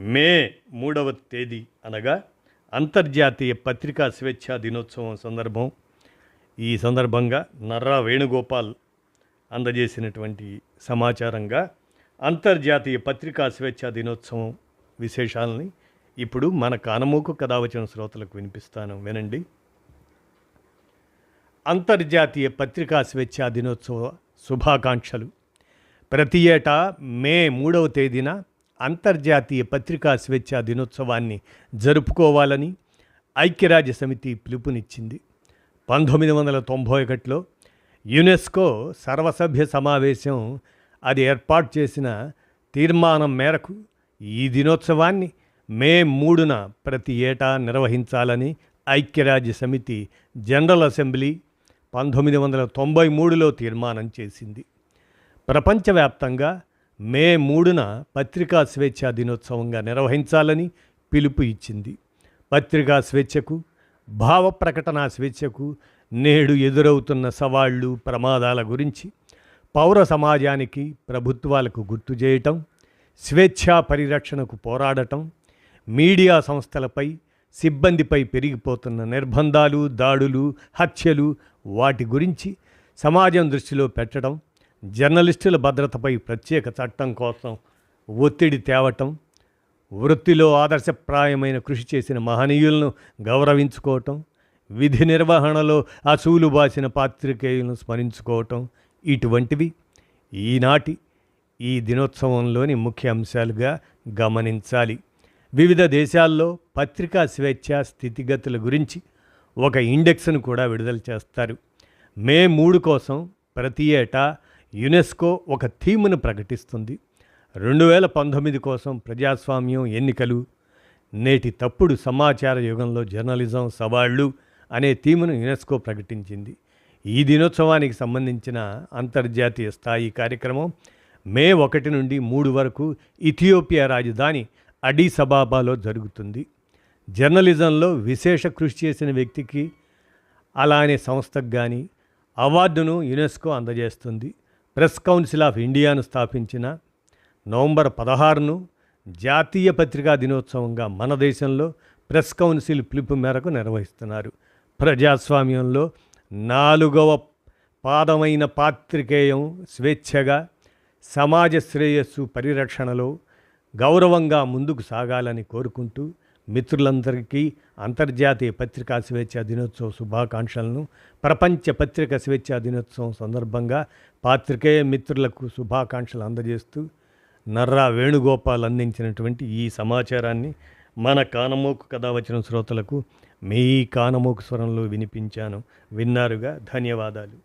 మే మూడవ తేదీ అనగా అంతర్జాతీయ పత్రికా స్వేచ్ఛా దినోత్సవం సందర్భం. ఈ సందర్భంగా నర్రా వేణుగోపాల్ అందజేసినటువంటి సమాచారంగా అంతర్జాతీయ పత్రికా స్వేచ్ఛా దినోత్సవం విశేషాలని ఇప్పుడు మన కానమూకు కథావచన శ్రోతలకు వినిపిస్తాను. వినండి. అంతర్జాతీయ పత్రికా స్వేచ్ఛా దినోత్సవ శుభాకాంక్షలు. ప్రతి ఏటా మే మూడవ తేదీన అంతర్జాతీయ పత్రికా స్వేచ్ఛా దినోత్సవాన్ని జరుపుకోవాలని ఐక్యరాజ్య సమితి పిలుపునిచ్చింది. పంతొమ్మిది వందల తొంభై ఒకటిలో యునెస్కో సర్వసభ్య సమావేశం అది ఏర్పాటు చేసిన తీర్మానం మేరకు ఈ దినోత్సవాన్ని మే మూడున ప్రతి ఏటా నిర్వహించాలని ఐక్యరాజ్య సమితి జనరల్ అసెంబ్లీ పంతొమ్మిది వందల తొంభై మూడులో తీర్మానం చేసింది. ప్రపంచవ్యాప్తంగా మే మూడున పత్రికా స్వేచ్ఛా దినోత్సవంగా నిర్వహించాలని పిలుపు ఇచ్చింది. పత్రికా స్వేచ్ఛకు భావ ప్రకటన స్వేచ్ఛకు నేడు ఎదురవుతున్న సవాళ్ళు ప్రమాదాల గురించి పౌర సమాజానికి ప్రభుత్వాలకు గుర్తు చేయటం స్వేచ్ఛా పరిరక్షణకు పోరాడటం మీడియా సంస్థలపై సిబ్బందిపై పెరిగిపోతున్న నిర్బంధాలు దాడులు హత్యలు వాటి గురించి సమాజం దృష్టిలో పెట్టడం జర్నలిస్టుల భద్రతపై ప్రత్యేక చట్టం కోసం ఒత్తిడి తేవటం వృత్తిలో ఆదర్శప్రాయమైన కృషి చేసిన మహనీయులను గౌరవించుకోవటం విధి నిర్వహణలో అసూలు బాసిన పాత్రికేయులను స్మరించుకోవటం ఇటువంటివి ఈనాటి ఈ దినోత్సవంలోని ముఖ్య అంశాలుగా గమనించాలి. వివిధ దేశాల్లో పత్రికా స్వేచ్ఛ స్థితిగతుల గురించి ఒక ఇండెక్స్ను కూడా విడుదల చేస్తారు. మే మూడు కోసం ప్రతి ఏటా యునెస్కో ఒక థీమ్ను ప్రకటిస్తుంది. రెండు వేల పంతొమ్మిది కోసం ప్రజాస్వామ్యం ఎన్నికలు నేటి తప్పుడు సమాచార యుగంలో జర్నలిజం సవాళ్ళు అనే థీమ్ను యునెస్కో ప్రకటించింది. ఈ దినోత్సవానికి సంబంధించిన అంతర్జాతీయ స్థాయి కార్యక్రమం మే ఒకటి నుండి మూడు వరకు ఇథియోపియా రాజధాని అడీసబాబాలో జరుగుతుంది. జర్నలిజంలో విశేష కృషి చేసిన వ్యక్తికి అలానే సంస్థకు కానీ అవార్డును యునెస్కో అందజేస్తుంది. ప్రెస్ కౌన్సిల్ ఆఫ్ ఇండియాను స్థాపించిన నవంబర్ పదహారును జాతీయ పత్రికా దినోత్సవంగా మన దేశంలో ప్రెస్ కౌన్సిల్ పిలుపు మేరకు నిర్వహిస్తున్నారు. ప్రజాస్వామ్యంలో నాలుగవ పాదమైన పాత్రికేయం స్వేచ్ఛగా సమాజ శ్రేయస్సు పరిరక్షణలో గౌరవంగా ముందుకు సాగాలని కోరుకుంటూ మిత్రులందరికీ అంతర్జాతీయ పత్రికా స్వేచ్ఛా దినోత్సవ శుభాకాంక్షలను ప్రపంచ పత్రికా స్వేచ్ఛా దినోత్సవం సందర్భంగా పాత్రికేయ మిత్రులకు శుభాకాంక్షలు అందజేస్తూ నర్రా వేణుగోపాల్ అందించినటువంటి ఈ సమాచారాన్ని మన కానమోకు కథ వచ్చిన శ్రోతలకు మీ కానమోకు స్వరంలో వినిపించాను. విన్నారుగా ధన్యవాదాలు.